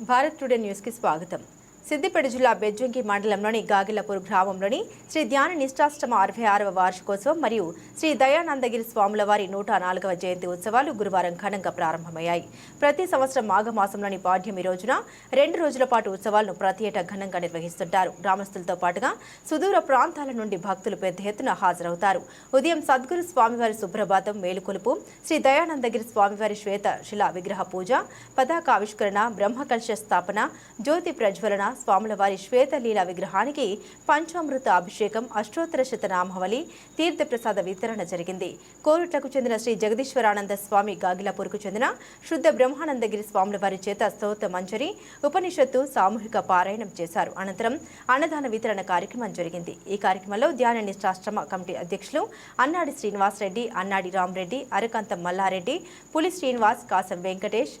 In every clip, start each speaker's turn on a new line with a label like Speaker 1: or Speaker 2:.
Speaker 1: Bharat today న్యూస్కి స్వాగతం. సిద్దిపేట జిల్లా బెజ్జంకి మండలంలోని గాగిలపూర్ గ్రామంలోని శ్రీ ధ్యాన నిష్ఠాష్టమ అరవై ఆరవ వార్షికోత్సవం మరియు శ్రీ దయానందగిరి స్వాముల వారి నూట నాలుగవ జయంతి ఉత్సవాలు గురువారం ఘనంగా ప్రారంభమయ్యాయి. ప్రతి సంవత్సరం మాఘమాసంలోని పాఠ్యం ఈ రోజున రెండు రోజుల పాటు ఉత్సవాలను ప్రతి ఏటా ఘనంగా నిర్వహిస్తుంటారు. గ్రామస్తులతో పాటుగా సుదూర ప్రాంతాల నుండి భక్తులు పెద్ద ఎత్తున హాజరవుతారు. ఉదయం సద్గురు స్వామివారి సుప్రభాతం మేలుకొలుపు శ్రీ దయానందగిరి స్వామివారి శ్వేత శిలా విగ్రహ పూజ పతాకావిష్కరణ బ్రహ్మకలశ స్థాపన జ్యోతి ప్రజ్వలన స్వాముల వారి శ్వేత విగ్రహానికి పంచామృత అభిషేకం అష్టోత్తర శతనామావళి తీర్థప్రసాద వితరణ జరిగింది. కోరుట్లకు చెందిన శ్రీ జగదీశ్వరానంద స్వామి గాగిలాపూర్కు చెందిన శుద్ధ బ్రహ్మానందగిరి స్వాముల వారి చేత స్తోత్ర మంజరి ఉపనిషత్తు సామూహిక పారాయణం చేశారు. అనంతరం అన్నదాన వితరణ కార్యక్రమం జరిగింది. ఈ కార్యక్రమంలో ధ్యాన నిష్ఠాశ్రమ కమిటీ అధ్యక్షులు అన్నాడి శ్రీనివాస్ రెడ్డి అన్నాడి రామరెడ్డి అరకంతం మల్లారెడ్డి పులి శ్రీనివాస్ కాసం వెంకటేష్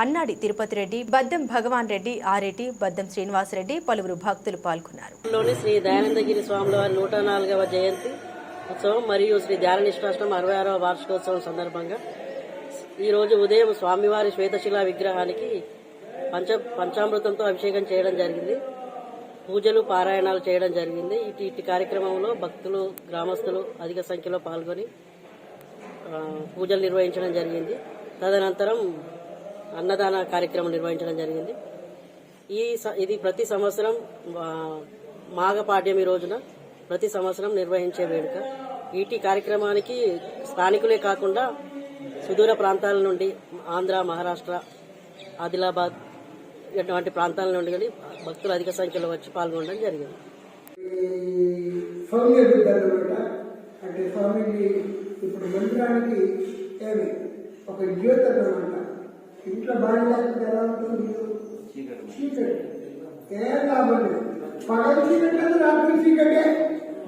Speaker 1: అన్నాడి తిరుపతి రెడ్డి బద్దం భగవాన్ రెడ్డి ఆరెడ్డి బద్దం శ్రీనివాస్ రెడ్డి పలువురు భక్తులు పాల్గొన్నారు.
Speaker 2: శ్రీ దయానందగిరి స్వాముల వారి నూట నాలుగవ జయంతి ఉత్సవం మరియు శ్రీ ధ్యాన అరవై ఆరవ వార్షికోత్సవం సందర్భంగా ఈ రోజు ఉదయం స్వామివారి శ్వేతశిలా విగ్రహానికి పంచ పంచామృతంతో అభిషేకం చేయడం జరిగింది. పూజలు పారాయణాలు చేయడం జరిగింది. ఇటు ఇటు కార్యక్రమంలో భక్తులు గ్రామస్తులు అధిక సంఖ్యలో పాల్గొని పూజలు నిర్వహించడం జరిగింది. తదనంతరం అన్నదాన కార్యక్రమం నిర్వహించడం జరిగింది. ఈ స- ఇది ప్రతి సంవత్సరం ఆ, మాఘపాడ్యమి రోజున ప్రతి సంవత్సరం నిర్వహించే వేడుక. ఈటి కార్యక్రమానికి స్థానికులే కాకుండా సుదూర ప్రాంతాల నుండి ఆంధ్ర మహారాష్ట్ర ఆదిలాబాద్ ఇటువంటి ప్రాంతాల నుండి కానీ భక్తులు అధిక సంఖ్యలో వచ్చి పాల్గొనడం జరిగింది.
Speaker 3: అంటే ఇప్పుడు మందిరానికి ఏమి? ఒక జ్యోతి ఇంట్లో భార్య లేకపోతే ఎలా ఉంటుంది చీకటి. ఏం కాబట్టి పగల చీకటి రాత్రి చీకటే.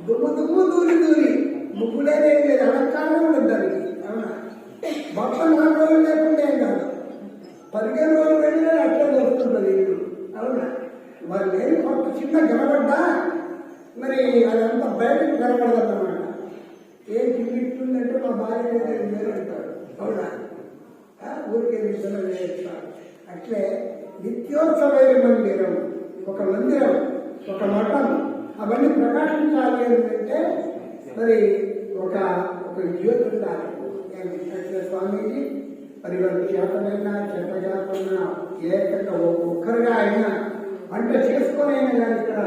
Speaker 3: దుమ్ము దుమ్ము దూరి దూరి. ముగ్గులేదే లేదు అలంకారం ఉండదు దానికి. అవునా? మొత్తం నాలుగు రోజులు లేకుండా ఏం కాదు. పదిహేను రోజులు వెళ్ళినా అట్లా దొరుకుతుంది ఇల్లు అవునా? మరి నేను కొంత చిన్న గడబడ్డా మరి అదంతా బయటకు కనపడదన్నమాట ఏం తింటుందంటే మా భార్య అంటారు అవునా? ఊరికే నిద్ర అట్లే నిత్యోత్సవైన మందిరం ఒక మందిరం ఒక మఠం అవన్నీ ప్రకాశించాలి అని అంటే మరి ఒక ఒక జ్యోతి ఉండాలి. స్వామీజీ మరి వారి చేతనైనా చేతగాకుండా ఏకంగా ఒక్కొక్కరుగా అయినా వంట చేసుకొని అయినా కానీ ఇక్కడ